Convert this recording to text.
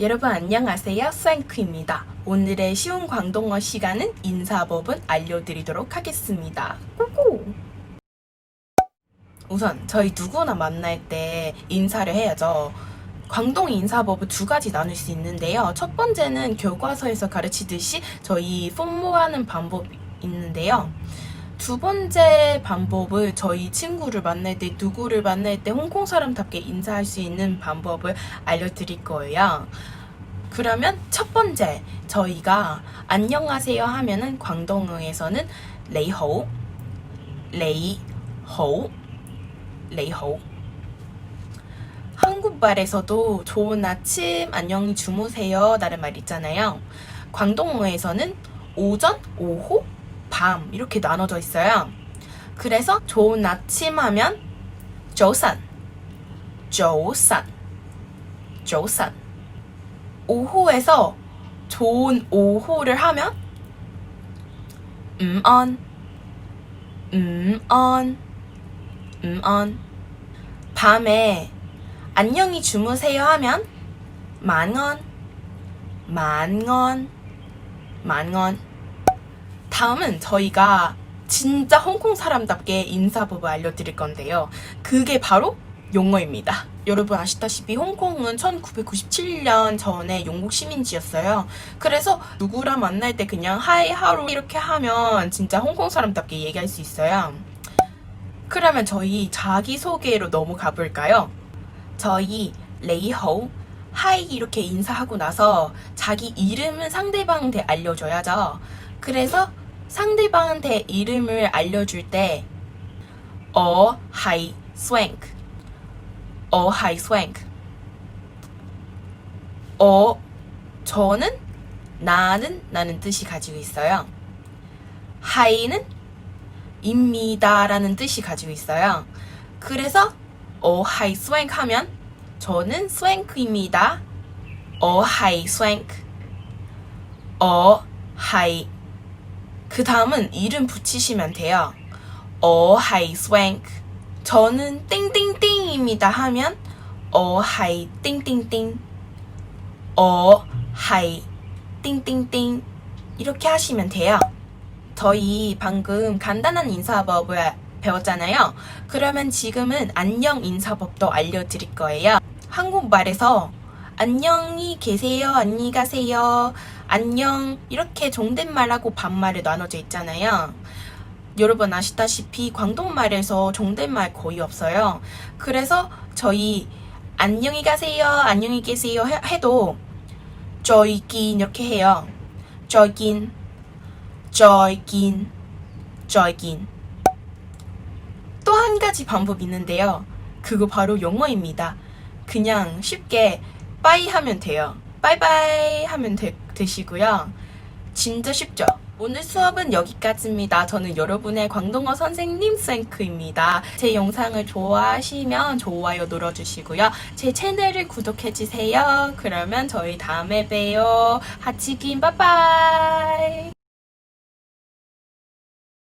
여러분 안녕하세요. 스랭크입니다. 오늘의 쉬운 광동어 시간은 인사법을 알려드리도록 하겠습니다. 고고! 우선 저희 누구나 만날 때 인사를 해야죠. 광동 인사법을 두 가지 나눌 수 있는데요. 첫 번째는 교과서에서 가르치듯이 저희 폼모하는 방법이 있는데요. 두 번째 방법을 저희 친구를 만날 때, 누구를 만날 때 홍콩 사람답게 인사할 수 있는 방법을 알려드릴 거예요. 그러면 첫 번째, 저희가 안녕하세요 하면은 광동어에서는 레이호, 레이호, 레이호. 한국말에서도 좋은 아침, 안녕히 주무세요 라는 말 있잖아요. 광동어에서는 오전, 오후, 밤 이렇게 나눠져 있어요. 그래서 좋은 아침 하면 조산, 조산, 조산. 오후에서 좋은 오후를 하면 음언, 음언, 음언. 밤에 안녕히 주무세요 하면 만원, 만원, 만원. 다음은 저희가 진짜 홍콩 사람답게 인사법을 알려드릴 건데요. 그게 바로 용어입니다. 여러분 아시다시피 홍콩은 1997년 전에 영국 시민지였어요. 그래서 누구랑 만날 때 그냥 하이 하루 이렇게 하면 진짜 홍콩 사람답게 얘기할 수 있어요. 그러면 저희 자기소개로 넘어가 볼까요? 저희 레이호 하이 이렇게 인사하고 나서 자기 이름은 상대방한테 알려줘야죠. 그래서 상대방한테 이름을 알려줄 때 어, 하이, 스웽크 어, 하이, 스웽크 어, 저는 나는 나는 뜻이 가지고 있어요. 하이는 입니다 라는 뜻이 가지고 있어요. 그래서 어, 하이, 스웽크 하면 저는 스웽크입니다. 어, 하이, 스웽크 어, 하이 그 다음은 이름 붙이시면 돼요. 어, 하이, 스웽크. 저는 띵띵띵입니다 하면 어, 하이, 띵띵띵. 어, 하이, 띵띵띵. 이렇게 하시면 돼요. 저희 방금 간단한 인사법을 배웠잖아요. 그러면 지금은 안녕 인사법도 알려드릴 거예요. 한국말에서 안녕히 계세요, 안녕히 가세요, 안녕 이렇게 존댓말하고 반말에 나눠져 있잖아요. 여러분 아시다시피 광동말에서 존댓말 거의 없어요. 그래서 저희 안녕히 가세요, 안녕히 계세요 해- 해도 저이긴 이렇게 해요. 저긴, 저긴, 저긴. 또 한 가지 방법이 있는데요. 그거 바로 영어입니다. 그냥 쉽게 빠이 하면 돼요. 빠이빠이 하면 되, 되시고요. 진짜 쉽죠? 오늘 수업은 여기까지입니다. 저는 여러분의 광동어 선생님 생크입니다. 제 영상을 좋아하시면 좋아요 눌러주시고요. 제 채널을 구독해주세요. 그러면 저희 다음에 봬요. 하치긴 빠빠이.